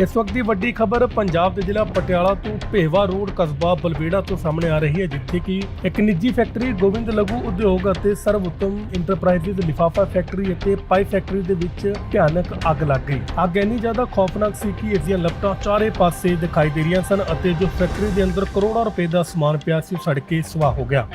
ਇਸ ਵਕਤ ਦੀ ਵੱਡੀ ਖਬਰ ਪੰਜਾਬ ਦੇ ਜ਼ਿਲ੍ਹਾ ਪਟਿਆਲਾ ਤੋਂ ਭੇਵਾ ਰੋਡ ਕਸਬਾ ਬਲਬੇੜਾ ਤੋਂ ਸਾਹਮਣੇ ਆ ਰਹੀ ਹੈ, ਜਿੱਥੇ ਕਿ ਇੱਕ ਨਿੱਜੀ ਫੈਕਟਰੀ ਗੋਬਿੰਦ ਲਘੂ ਉਦਯੋਗ ਅਤੇ ਸਰਵ ਉੱਤਮ ਲਿਫਾਫਾ ਫੈਕਟਰੀ ਅਤੇ ਪਾਈਪ ਫੈਕਟਰੀ ਦੇ ਵਿੱਚ ਭਿਆਨਕ ਅੱਗ ਲੱਗ ਗਈ। ਅੱਗ ਇੰਨੀ ਜ਼ਿਆਦਾ ਖੌਫਨਾਕ ਸੀ ਕਿ ਇਸ ਦੀਆਂ ਲਪਟਾਂ ਚਾਰੇ ਪਾਸੇ ਦਿਖਾਈ ਦੇ ਰਹੀਆਂ ਸਨ ਅਤੇ ਜੋ ਫੈਕਟਰੀ ਦੇ ਅੰਦਰ ਕਰੋੜਾਂ ਰੁਪਏ ਦਾ ਸਮਾਨ ਪਿਆ ਸੀ, ਉਹ ਸੜ ਕੇ ਸੁਆਹ ਹੋ ਗਿਆ।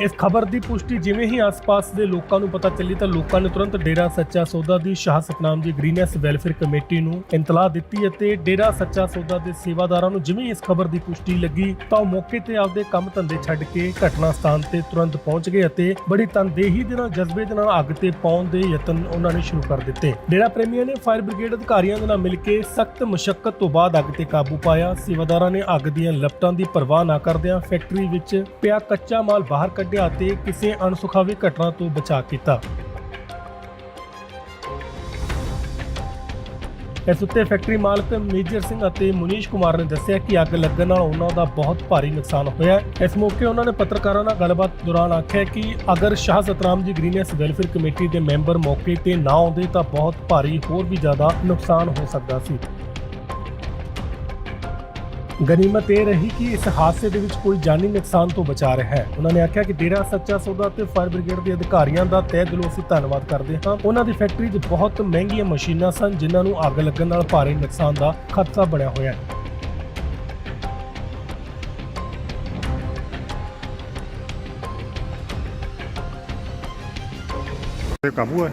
ਇਸ ਖਬਰ ਦੀ ਪੁਸ਼ਟੀ ਜਿਵੇਂ ਹੀ ਆਸ-ਪਾਸ ਦੇ ਲੋਕਾਂ ਨੂੰ ਪਤਾ ਚੱਲੀ ਤਾਂ ਲੋਕਾਂ ਨੇ ਤੁਰੰਤ ਡੇਰਾ ਸੱਚਾ ਸੌਦਾ ਦੀ ਸ਼ਾਹ ਸਤਨਾਮ ਜੀ ਗ੍ਰੀਨੈਸ ਵੈਲਫੇਅਰ ਕਮੇਟੀ ਨੂੰ ਇਤਲਾਹ ਦਿੱਤੀ ਅਤੇ ਡੇਰਾ ਸੱਚਾ ਸੌਦਾ ਦੇ ਸੇਵਾਦਾਰਾਂ ਨੂੰ ਜਿਵੇਂ ਇਸ ਖਬਰ ਦੀ ਪੁਸ਼ਟੀ ਲੱਗੀ ਤਾਂ ਉਹ ਮੌਕੇ ਤੇ ਆਪਦੇ ਕੰਮ ਧੰਦੇ ਛੱਡ ਕੇ ਘਟਨਾ ਸਥਾਨ ਤੇ ਤੁਰੰਤ ਪਹੁੰਚ ਗਏ ਅਤੇ ਬੜੀ ਤਨਦੇਹੀ ਦੇ ਨਾਲ, ਜਜ਼ਬੇ ਦੇ ਨਾਲ ਅੱਗ ਤੇ ਪਾਉਣ ਦੇ ਯਤਨ ਉਹਨਾਂ ਨੇ ਸ਼ੁਰੂ ਕਰ ਦਿੱਤੇ। ਡੇਰਾ ਪ੍ਰੇਮੀਆਂ ਨੇ ਫਾਇਰ ਬ੍ਰਿਗੇਡ ਅਧਿਕਾਰੀਆਂ ਦੇ ਨਾਲ ਮਿਲ ਕੇ ਸਖਤ ਮੁਸ਼ਕਲ ਤੋਂ ਬਾਅਦ ਅੱਗ ਤੇ ਕਾਬੂ ਪਾਇਆ। ਸੇਵਾਦਾਰਾਂ ਨੇ ਅੱਗ ਦੀਆਂ ਲਪਟਾਂ ਦੀ ਪਰਵਾਹ ਨਾ ਕਰਦਿਆਂ ਫੈਕਟਰੀ ਵਿੱਚ ਪਿਆ ਕੱਚਾ ਮਾਲ ਬਾਹਰ ਕੱਢਿਆ ਤੇ ਕਿਸੇ ਅਣਸੁਖਾਵੀ ਘਟਨਾ ਤੋਂ ਬਚਾ ਕੀਤਾ। ਇਸ ਉੱਤੇ ਫੈਕਟਰੀ ਮਾਲਕ ਮੇਜਰ ਸਿੰਘ ਅਤੇ ਮੁਨੀਸ਼ ਕੁਮਾਰ ਨੇ ਦੱਸਿਆ ਕਿ ਅੱਗ ਲੱਗਣ ਨਾਲ ਉਹਨਾਂ ਦਾ ਬਹੁਤ ਭਾਰੀ ਨੁਕਸਾਨ ਹੋਇਆ ਇਸ ਮੌਕੇ ਉਹਨਾਂ ਨੇ ਪੱਤਰਕਾਰਾਂ ਨਾਲ ਗੱਲਬਾਤ ਦੌਰਾਨ ਆਖਿਆ ਕਿ ਅਗਰ Shah Satram ji greenness welfare committee ਦੇ ਮੈਂਬਰ ਮੌਕੇ ਤੇ ਨਾ ਆਉਂਦੇ ਤਾਂ ਬਹੁਤ ਭਾਰੀ ਹੋਰ ਵੀ ਜ਼ਿਆਦਾ ਨੁਕਸਾਨ ਹੋ ਸਕਦਾ ਸੀ। ਗਨੀਮਤ ਇਹ ਰਹੀ ਕਿ ਇਸ ਹਾਦਸੇ ਦੇ ਵਿੱਚ ਕੋਈ ਜਾਨੀ ਨੁਕਸਾਨ ਤੋਂ ਬਚਾ ਰਿਹਾ ਹੈ। ਉਹਨਾਂ ਨੇ ਆਖਿਆ ਕਿ ਡੇਰਾ ਸੱਚਾ ਸੌਦਾ ਤੇ ਫਾਇਰ ਬ੍ਰਿਗੇਡ ਦੇ ਅਧਿਕਾਰੀਆਂ ਦਾ ਤਹਿ ਦਿਲੋਂ ਅਸੀਂ ਧੰਨਵਾਦ ਕਰਦੇ ਹਾਂ। ਉਹਨਾਂ ਦੀ ਫੈਕਟਰੀ 'ਚ ਬਹੁਤ ਮਹਿੰਗੀਆਂ ਮਸ਼ੀਨਾਂ ਸਨ, ਜਿਨ੍ਹਾਂ ਨੂੰ ਅੱਗ ਲੱਗਣ ਨਾਲ ਭਾਰੀ ਨੁਕਸਾਨ ਦਾ ਖਤਰਾ ਬਣਿਆ ਹੋਇਆ ਹੈ। ਕਾਬੂ ਹੈ।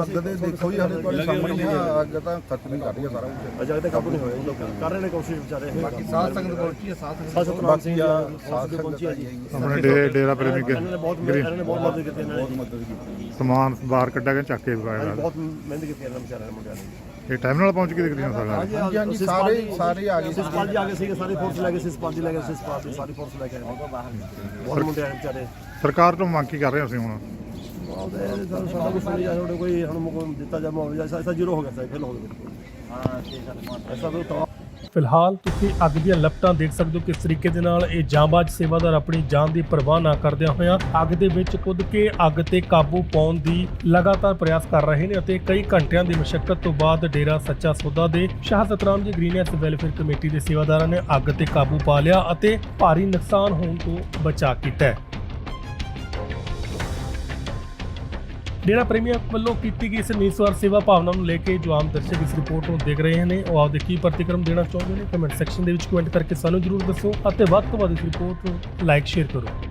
ਅੱਗ ਦੇ ਦੇਖੋ ਜੀ ਸਾਡੇ ਤੁਹਾਡੇ ਸਾਹਮਣੇ ਹੀ ਆ ਅੱਗ ਤਾਂ ਖਤਮ ਹੀ ਕਰ ਰਹੀ ਆ ਸਾਰਾ ਕੁਝ ਅਜਾ ਤੇ ਕਾਬੂ ਨਹੀਂ ਹੋਇਆ ਲੋਕ ਕਰ ਰਹੇ ਨੇ ਕੋਸ਼ਿਸ਼ ਵਿਚਾਰੇ। ਬਾਕੀ ਸਾਧ ਸੰਗਤ ਪਹੁੰਚੀ ਹੈ ਸਾਧ ਸਾਧ ਸਤਨਾਮ ਸਿੰਘ ਬਾਕੀ ਆ ਜੀ ਸਾਧ ਸਾਧ ਪਹੁੰਚੀ ਆ ਜੀ। ਆਪਣੇ ਡੇ- ਡੇਰਾ ਪ੍ਰੇਮੀ ਇਹਨਾਂ ਨੇ ਬਹੁਤ ਇਹਨਾਂ ਨੇ ਬਹੁਤ ਮਦਦ ਕੀਤੀ ਇਹਨਾਂ ਨੇ। ਬਹੁਤ ਮਦਦ ਕੀਤੀ। ਸਮਾਨ ਬਾਹਰ ਕੱਢਿਆ ਕੇ ਚੱਕ ਕੇ ਬਹੁਤ ਮਿਹਨਤ ਕੀਤੀ ਇਹਨਾਂ ਵਿਚਾਰਿਆਂ ਨੇ ਮੁੰਡਿਆਂ ਨੇ। ਇਹ ਟਾਈਮ ਨਾਲ ਪਹੁੰਚ ਕੇ ਦਿਖਦੀਆਂ ਸਾਡਾ ਹਾਂਜੀ ਹਾਂਜੀ ਸਾਰੇ ਸਾਰੇ ਆ ਗਏ। ਸੀ ਸਿਸਪਾਲ ਜੀ ਆ ਗਏ ਸੀਗੇ ਸਾਰੇ ਫੋਰਸ ਲੈ ਗਏ ਸਿਸਪਾਲ ਜੀ ਲੈ ਗਏ ਸਿਸਪਾਲ ਦੀ ਸਾਰੀ ਫੋਰਸ ਲੈ ਕੇ ਆਏ। ਬਹੁਤ ਮੁੰਡੇ ਆਏ ਵਿਚਾਰੇ। ਸਰਕਾਰ ਤੋਂ ਮੰਗ ਕੀ ਕਰ ਰਹੇ ਹੋ ਅਸੀਂ ਹੁਣ? ਬਹੁਤ ਸਾਨੂੰ ਸਾਡਾ ਕੁਝ ਨਹੀਂ ਜਾਇਆ ਕੋਈ ਹੁਣ ਮੁਕੋ ਦਿੱਤਾ ਜਾ ਮੁਆਵਜ਼ਾ ਐਸਾ ਜ਼ੀਰੋ ਹੋ ਗਿਆ ਸੀ ਫਿਰ ਹੋ ਗਿਆ ਹਾਂ ਠੀਕ ਹੈ ਐਸਾ ਤਾਂ ਫਿਲਹਾਲ ਤੁਸੀਂ ਅੱਗ ਦੀਆਂ ਲਪਟਾਂ ਦੇਖ ਸਕਦੇ ਹੋ ਕਿਸ ਤਰੀਕੇ ਦੇ ਨਾਲ ਇਹ ਜਾਂਬਾਜ਼ ਸੇਵਾਦਾਰ ਆਪਣੀ ਜਾਨ ਦੀ ਪਰਵਾਹ ਨਾ ਕਰਦਿਆਂ ਹੋਇਆਂ ਅੱਗ ਦੇ ਵਿੱਚ ਕੁੱਦ ਕੇ ਅੱਗ ਤੇ ਕਾਬੂ ਪਾਉਣ ਦੀ ਲਗਾਤਾਰ ਪ੍ਰਯਾਸ ਕਰ ਰਹੇ ਨੇ ਅਤੇ ਕਈ ਘੰਟਿਆਂ ਦੀ ਮਸ਼ੱਕਤ ਤੋਂ ਬਾਅਦ ਡੇਰਾ ਸੱਚਾ ਸੌਦਾ ਦੇ ਸ਼ਾਹ ਸਤਰਾਮ ਜੀ ਗ੍ਰੀਨੈਸ ਵੈਲਫੇਅਰ ਕਮੇਟੀ ਦੇ ਸੇਵਾਦਾਰਾਂ ਨੇ ਅੱਗ ਤੇ ਕਾਬੂ ਪਾ ਲਿਆ ਅਤੇ ਭਾਰੀ ਨੁਕਸਾਨ ਹੋਣ ਤੋਂ ਬਚਾ ਕੀਤਾ ਡੇਰਾ ਪ੍ਰੇਮੀਆਂ ਵੱਲੋਂ ਕੀਤੀ ਗਈ ਇਸ ਨਿਸਵਾਰ ਸੇਵਾ ਭਾਵਨਾ ਨੂੰ ਲੈ ਕੇ ਜੋ ਆਮ ਦਰਸ਼ਕ ਇਸ ਰਿਪੋਰਟ ਨੂੰ ਦੇਖ ਰਹੇ ਨੇ, ਉਹ ਆਪਦੇ ਕੀ ਪ੍ਰਤੀਕਰਮ ਦੇਣਾ ਚਾਹੁੰਦੇ ਨੇ ਕਮੈਂਟ ਸੈਕਸ਼ਨ ਦੇ ਵਿੱਚ ਕਮੈਂਟ ਕਰਕੇ ਸਾਨੂੰ ਜਰੂਰ ਦੱਸੋ ਅਤੇ ਵੱਧ ਤੋਂ ਵੱਧ ਇਸ ਰਿਪੋਰਟ ਨੂੰ ਲਾਈਕ ਸ਼ੇਅਰ ਕਰੋ।